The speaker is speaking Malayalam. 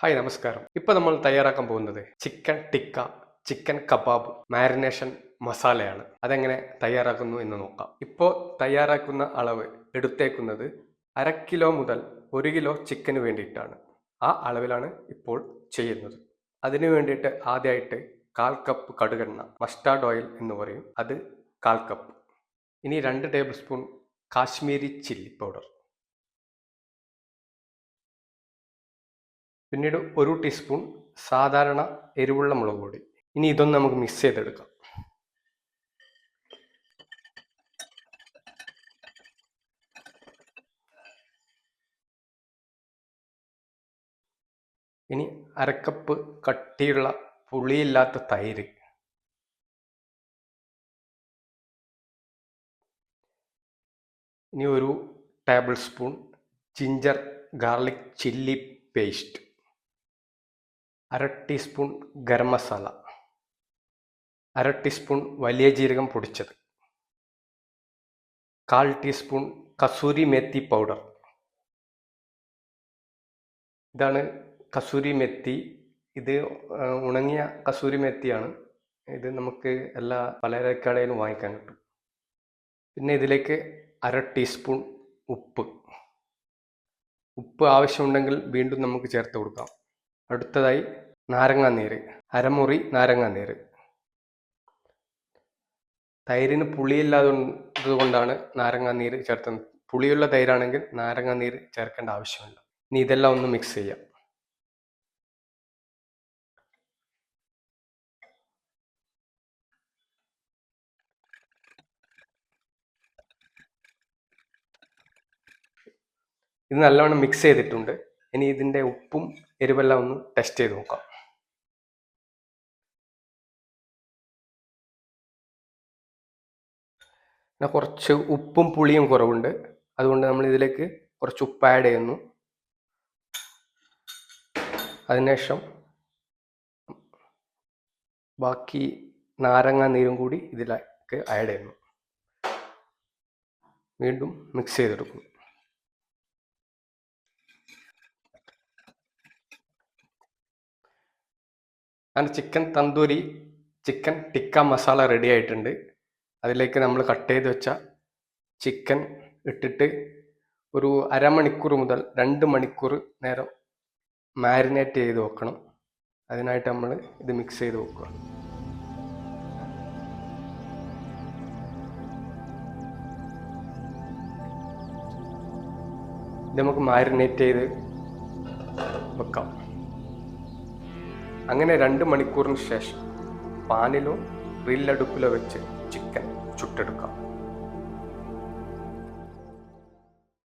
ഹായ് നമസ്കാരം. ഇപ്പൊ നമ്മൾ തയ്യാറാക്കാൻ പോകുന്നത് chicken tikka chicken kebab marination മസാലയാണ്. അതെങ്ങനെ തയ്യാറാക്കുന്നു എന്ന് നോക്കാം. ഇപ്പോൾ തയ്യാറാക്കുന്ന അളവ് എടുത്തേക്കുന്നത് അര കിലോ മുതൽ ഒരു കിലോ ചിക്കന് വേണ്ടിയിട്ടാണ്. ആ അളവിലാണ് ഇപ്പോൾ ചെയ്യുന്നത്. അതിനു വേണ്ടിയിട്ട് ആദ്യമായിട്ട് കാൽ കപ്പ് കടുകെണ്ണ മസ്റ്റാർഡ് ഓയിൽ എന്ന് പറയും. അത് കാൽ കപ്പ്. ഇനി രണ്ട് tablespoon Kashmiri chilli powder. പിന്നീട് ഒരു ടീസ്പൂൺ സാധാരണ എരിവുള്ള മുളക് പൊടി. ഇനി ഇതൊന്ന് നമുക്ക് മിക്സ് ചെയ്തെടുക്കാം. ഇനി അരക്കപ്പ് കട്ടിയുള്ള പുളിയില്ലാത്ത തൈര്. ഇനി ഒരു tablespoon ginger garlic chilli paste അര ടീസ്പൂൺ ഗരം മസാല. അര ടീസ്പൂൺ വലിയ ജീരകം പൊടിച്ചത്. കാൽ ടീസ്പൂൺ കസൂരി മെത്തി പൗഡർ. ഇതാണ് കസൂരി മെത്തി. ഇത് ഉണങ്ങിയ കസൂരി മെത്തിയാണ്. ഇത് നമുക്ക് എല്ലാ പലചരക്കടയിലും വാങ്ങിക്കാൻ കിട്ടും. പിന്നെ ഇതിലേക്ക് അര ടീസ്പൂൺ ഉപ്പ്. ഉപ്പ് ആവശ്യമുണ്ടെങ്കിൽ വീണ്ടും നമുക്ക് ചേർത്ത് കൊടുക്കാം. അടുത്തതായി നാരങ്ങാനീര് അരമുറി നാരങ്ങാനീര്. തൈരിന് പുളിയില്ലാത്തത് കൊണ്ടാണ് നാരങ്ങാനീര് ചേർത്തത്. പുളിയുള്ള തൈരാണെങ്കിൽ നാരങ്ങാനീര് ചേർക്കേണ്ട ആവശ്യമില്ല. ഇനി ഇതെല്ലാം ഒന്ന് മിക്സ് ചെയ്യാം. ഇത് നല്ലവണ്ണം മിക്സ് ചെയ്തിട്ടുണ്ട്. ഇനി ഇതിന്റെ ഉപ്പും എരിവെല്ലാം ഒന്ന് ടെസ്റ്റ് ചെയ്ത് നോക്കാം. പിന്നെ കുറച്ച് ഉപ്പും പുളിയും കുറവുണ്ട്. അതുകൊണ്ട് നമ്മൾ ഇതിലേക്ക് കുറച്ച് ഉപ്പ് ആഡ് ചെയ്യുന്നു. അതിനുശേഷം ബാക്കി നാരങ്ങ നീരും കൂടി ഇതിലേക്ക് ആഡ് ചെയ്യുന്നു. വീണ്ടും മിക്സ് ചെയ്തെടുക്കും അങ്ങനെ chicken tandoori chicken tikka masala ready ആയിട്ടുണ്ട്. അതിലേക്ക് നമ്മൾ കട്ട് ചെയ്ത് വെച്ച ചിക്കൻ ഇട്ടിട്ട് ഒരു അരമണിക്കൂർ മുതൽ രണ്ട് മണിക്കൂർ നേരം മാരിനേറ്റ് ചെയ്ത് വെക്കണം. അതിനായിട്ട് നമ്മൾ ഇത് മിക്സ് ചെയ്ത് വെക്കുക. ഇത് നമുക്ക് മാരിനേറ്റ് ചെയ്ത് വെക്കാം. അങ്ങനെ രണ്ട് മണിക്കൂറിന് ശേഷം പാനിലോ ഗ്രില്ലടുപ്പിലോ വെച്ച് ചിക്കൻ ചുട്ടെടുക്കാം.